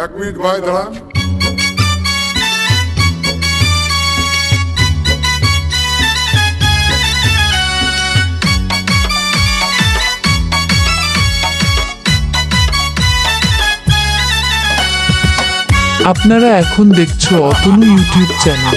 এক মিনিট ভাই দাঁড়ান। আপনারা এখন দেখছ অতনু ইউটিউব চ্যানেল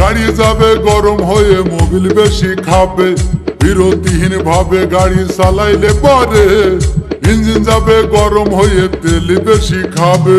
গাড়ি যাবে, গরম হয়ে মোবিল বেশি খাবে। বিরতিহীন ভাবে গাড়ি চালাইলে পরে। ইঞ্জিন যাবে, গরম হয়ে তেল বেশি খাবে।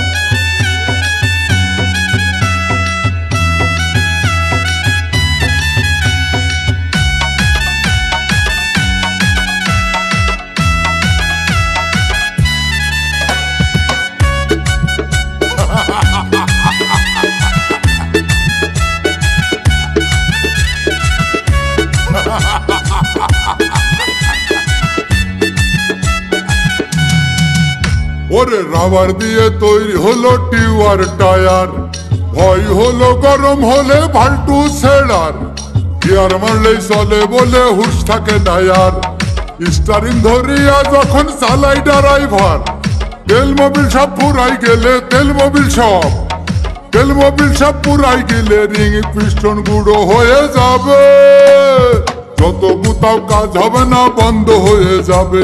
ওরে রাবার দিয়ে তৈরি হলো টিউয়ার টায়ার। ভয় হলো, গরম হলে ভাল্টু ছেড়ার। গিয়ার মারলেই চলে বলে হুশ থাকে টায়ার স্টারিং ধরিয়া যখন চালাই ড্রাইভার তেল মোবিল সব পুরাই গেলে তেল মোবিল সব। তেল মোবিল সব পুরাই গেলে রিং পিস্টন গুঁড়ো হয়ে যাবে। যত গুতাও কাজ হবে না, বন্ধ হয়ে যাবে।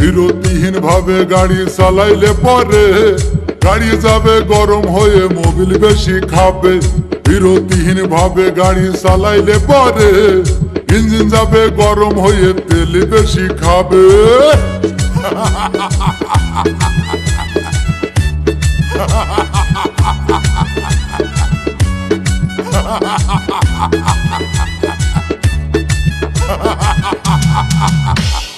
বিরতিহীন ভাবে গাড়ি চালাইলে পরে। গাড়ি যাবে, গরম হয়ে মোবিল বেশি খাবে। বিরতিহীন ভাবে গাড়ি চালাইলে পরে। ইঞ্জিন যাবে, গরম হয়ে তেল বেশি খাবে। ha ha ha